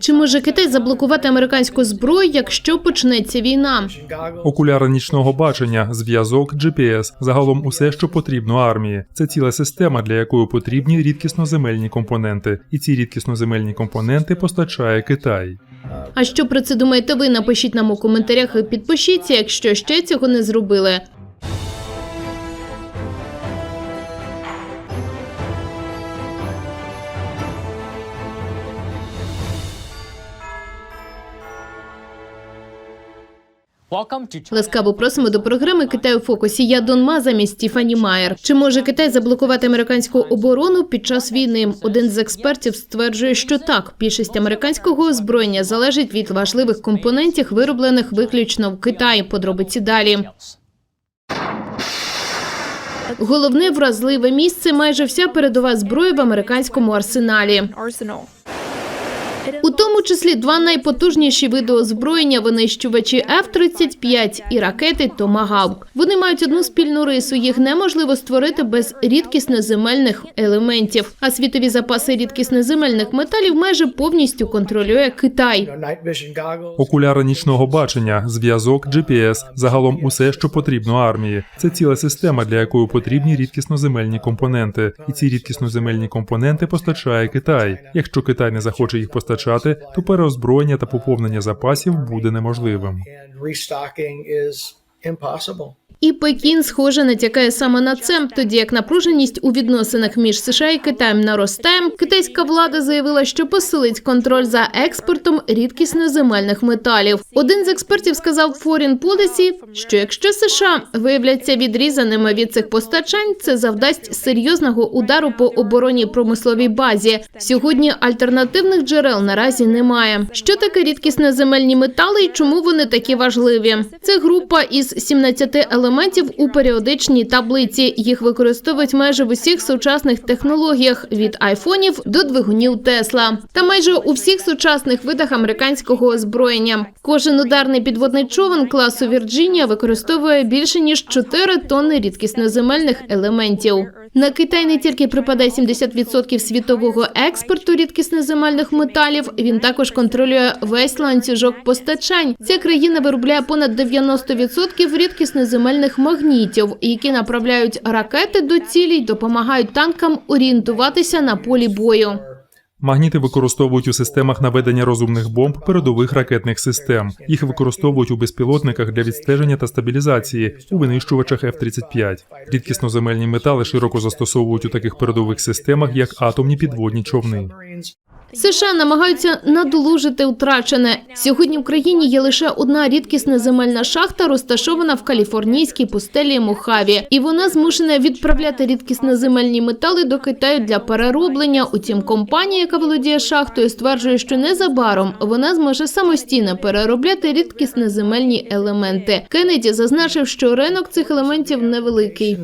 Чи може Китай заблокувати американську зброю, якщо почнеться війна? Окуляри нічного бачення, зв'язок, GPS – загалом усе, що потрібно армії. Це ціла система, для якої потрібні рідкісноземельні компоненти, і ці рідкісноземельні компоненти постачає Китай. А що про це думаєте ви? Напишіть нам у коментарях і підпишіться, якщо ще цього не зробили. Ласкаво просимо до програми Китай у фокусі. Я Дон Ма замість Стіфані Майер. Чи може Китай заблокувати американську оборону під час війни? Один з експертів стверджує, що так. Більшість американського озброєння залежить від важливих компонентів, вироблених виключно в Китаї. Подробиці далі. Головне вразливе місце майже вся передова зброя в американському арсеналі. Тому числі два найпотужніші види озброєння винищувачі F-35 і ракети Томагавк. Вони мають одну спільну рису. Їх неможливо створити без рідкісноземельних елементів. А світові запаси рідкісноземельних металів майже повністю контролює Китай. Окуляри нічного бачення, зв'язок, GPS – загалом усе, що потрібно армії. Це ціла система, для якої потрібні рідкісноземельні компоненти, і ці рідкісноземельні компоненти постачає Китай. Якщо Китай не захоче їх постачати, то переозброєння та поповнення запасів буде неможливим. І Пекін, схоже, натякає саме на це, тоді як напруженість у відносинах між США і Китаєм наростає. Китайська влада заявила, що посилить контроль за експортом рідкісноземельних металів. Один з експертів сказав Foreign Policy, що якщо США виявляться відрізаними від цих постачань, це завдасть серйозного удару по оборонній промисловій базі. Сьогодні альтернативних джерел наразі немає. Що таке рідкісноземельні метали і чому вони такі важливі? Це група із 17 елементів у періодичній таблиці. Їх використовують майже в усіх сучасних технологіях від айфонів до двигунів Тесла та майже у всіх сучасних видах американського озброєння. Кожен ударний підводний човен класу Вірджинія використовує більше ніж 4 тонни рідкісноземельних елементів. На Китай не тільки припадає 70% світового експорту рідкісноземельних металів, він також контролює весь ланцюжок постачань. Ця країна виробляє понад 90% рідкісноземельних магнітів, які направляють ракети до цілей, допомагають танкам орієнтуватися на полі бою. Магніти використовують у системах наведення розумних бомб передових ракетних систем. Їх використовують у безпілотниках для відстеження та стабілізації у винищувачах F-35. Рідкісноземельні метали широко застосовують у таких передових системах, як атомні підводні човни. США намагаються надолужити втрачене. Сьогодні в країні є лише одна рідкісна земельна шахта, розташована в каліфорнійській пустелі Мохаві, і вона змушена відправляти рідкісноземельні метали до Китаю для перероблення. Утім, компанія, яка володіє шахтою, стверджує, що незабаром вона зможе самостійно переробляти рідкісноземельні елементи. Кеннеді зазначив, що ринок цих елементів невеликий.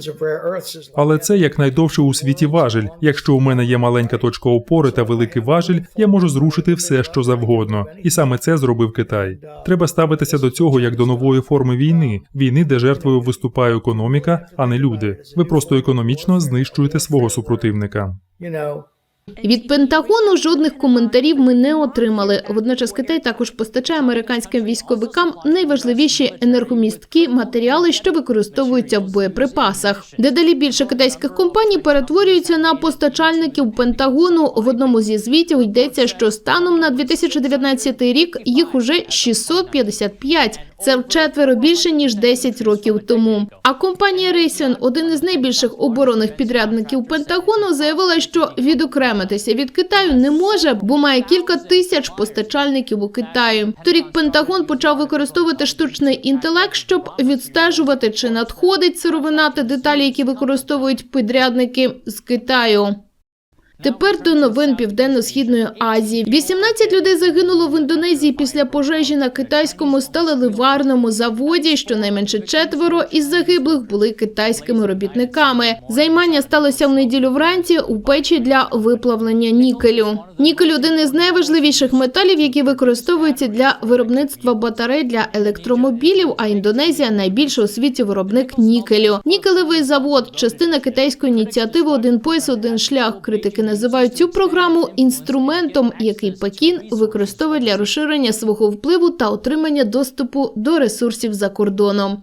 Але це як найдовше у світі важіль. Якщо у мене є маленька точка опори та великий важіль, я можу зрушити все, що завгодно. І саме це зробив Китай. Треба ставитися до цього як до нової форми війни, війни, де жертвою виступає економіка, а не люди. Ви просто економічно знищуєте свого супротивника. Від Пентагону жодних коментарів ми не отримали. Водночас Китай також постачає американським військовикам найважливіші енергомісткі матеріали, що використовуються в боєприпасах. Дедалі більше китайських компаній перетворюються на постачальників Пентагону. В одному зі звітів йдеться, що станом на 2019 рік їх уже 655. Це вчетверо більше ніж 10 років тому. А компанія Raytheon, один із найбільших оборонних підрядників Пентагону, заявила, що відокремитися від Китаю не може, бо має кілька тисяч постачальників у Китаї. Торік Пентагон почав використовувати штучний інтелект, щоб відстежувати, чи надходить сировина та деталі, які використовують підрядники з Китаю. Тепер до новин Південно-Східної Азії. 18 людей загинуло в Індонезії після пожежі на китайському сталеливарному заводі. Щонайменше четверо із загиблих були китайськими робітниками. Займання сталося в неділю вранці у печі для виплавлення нікелю. Нікель один із найважливіших металів, які використовуються для виробництва батарей для електромобілів. А Індонезія найбільший у світі виробник нікелю. Нікелевий завод частина китайської ініціативи Один пояс, один шлях. Критики називають цю програму інструментом, який Пекін використовує для розширення свого впливу та отримання доступу до ресурсів за кордоном.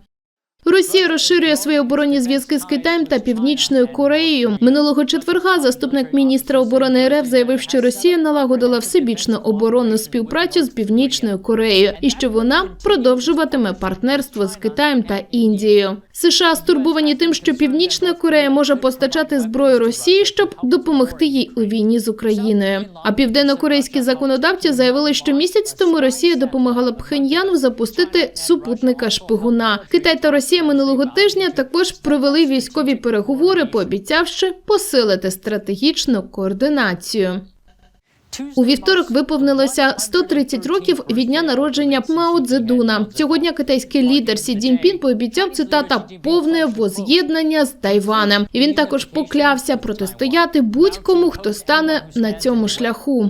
Росія розширює свої оборонні зв'язки з Китаєм та Північною Кореєю. Минулого четверга заступник міністра оборони РФ заявив, що Росія налагодила всебічну оборонну співпрацю з Північною Кореєю і що вона продовжуватиме партнерство з Китаєм та Індією. США стурбовані тим, що Північна Корея може постачати зброю Росії, щоб допомогти їй у війні з Україною. А південнокорейські законодавці заявили, що місяць тому Росія допомагала Пхеньяну запустити супутника шпигуна. Китай та Росія минулого тижня також провели військові переговори, пообіцявши посилити стратегічну координацію. У вівторок виповнилося 130 років від дня народження Мао Цзедуна. Цього дня китайський лідер Сі Цзіньпін пообіцяв цитата повне воз'єднання з Тайванем. Він також поклявся протистояти будь-кому, хто стане на цьому шляху.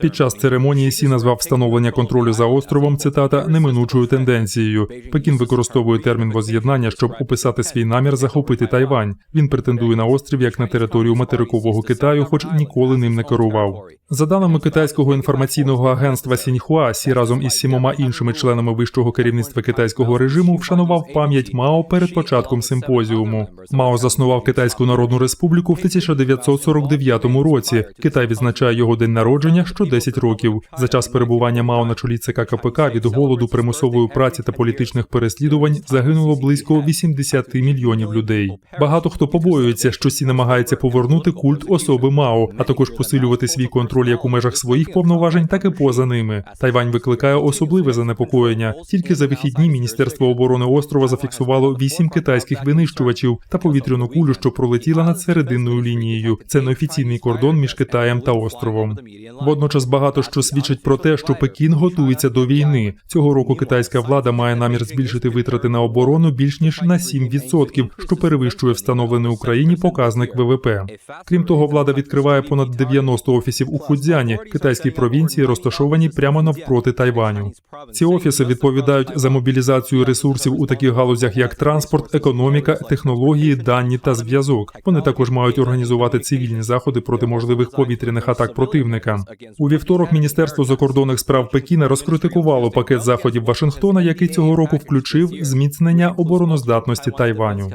Під час церемонії Сі назвав встановлення контролю за островом цитата неминучою тенденцією. Пекін використовує термін воз'єднання, щоб описати свій намір захопити Тайвань. Він претендує на острів як на територію материкового Китаю, хоч ніколи ним не керував. За даними китайського інформаційного агентства Сіньхуа, Сі разом із сімома іншими членами вищого керівництва китайського режиму вшанував пам'ять Мао перед початком симпозіуму. Мао заснував Китайську Народну Республіку в 1949 році. Китай відзначає його день народження що 10 років. За час перебування Мао на чолі ЦК КПК від голоду, примусової праці та політичних переслідувань загинуло близько 80 мільйонів людей. Багато хто побоюється, що Сі намагається повернути культ особи Мао, а також посилювати свій контроль як у межах своїх повноважень, так і поза ними. Тайвань викликає особливе занепокоєння. Тільки за вихідні Міністерство оборони острова зафіксувало вісім китайських винищувачів та повітряну кулю, що пролетіла над серединною лінією. Це неофіційний кордон між Китаєм та островом. Водночас багато що свідчить про те, що Пекін готується до війни. Цього року китайська влада має намір збільшити витрати на оборону більш ніж на 7%, що перевищує встановлений Україні показник ВВП. Крім того, влада відкриває понад 90 офісів у Фудзяні, китайській провінції, розташовані прямо навпроти Тайваню. Ці офіси відповідають за мобілізацію ресурсів у таких галузях, як транспорт, економіка, технології, дані та зв'язок. Вони також мають організувати цивільні заходи проти можливих повітряних атак противника. У вівторок Міністерство закордонних справ Пекіна розкритикувало пакет заходів Вашингтона, який цього року включив зміцнення обороноздатності Тайваню.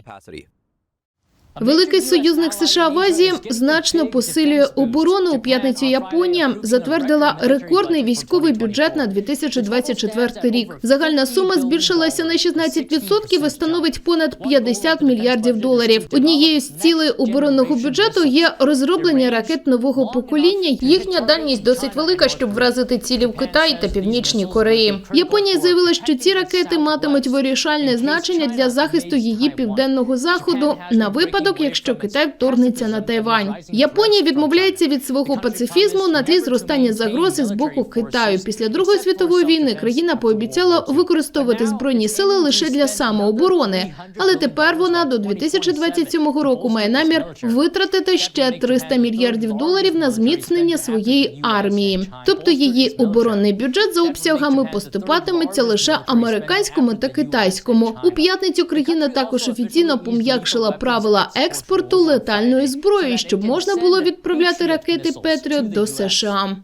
Великий союзник США в Азії значно посилює оборону. У п'ятницю Японія затвердила рекордний військовий бюджет на 2024 рік. Загальна сума збільшилася на 16% і становить понад 50 мільярдів доларів. Однією з цілей оборонного бюджету є розроблення ракет нового покоління. Їхня дальність досить велика, щоб вразити цілі в Китаї та Північній Кореї. Японія заявила, що ці ракети матимуть вирішальне значення для захисту її південного заходу на випадок, якщо Китай вторгнеться на Тайвань. Японія відмовляється від свого пацифізму на тлі зростання загрози з боку Китаю. Після Другої світової війни країна пообіцяла використовувати збройні сили лише для самооборони, але тепер вона до 2027 року має намір витратити ще 300 мільярдів доларів на зміцнення своєї армії. Тобто її оборонний бюджет за обсягами поступатиметься лише американському та китайському. У п'ятницю країна також офіційно пом'якшила правила експорту летальної зброї, щоб можна було відправляти ракети Петріот до США.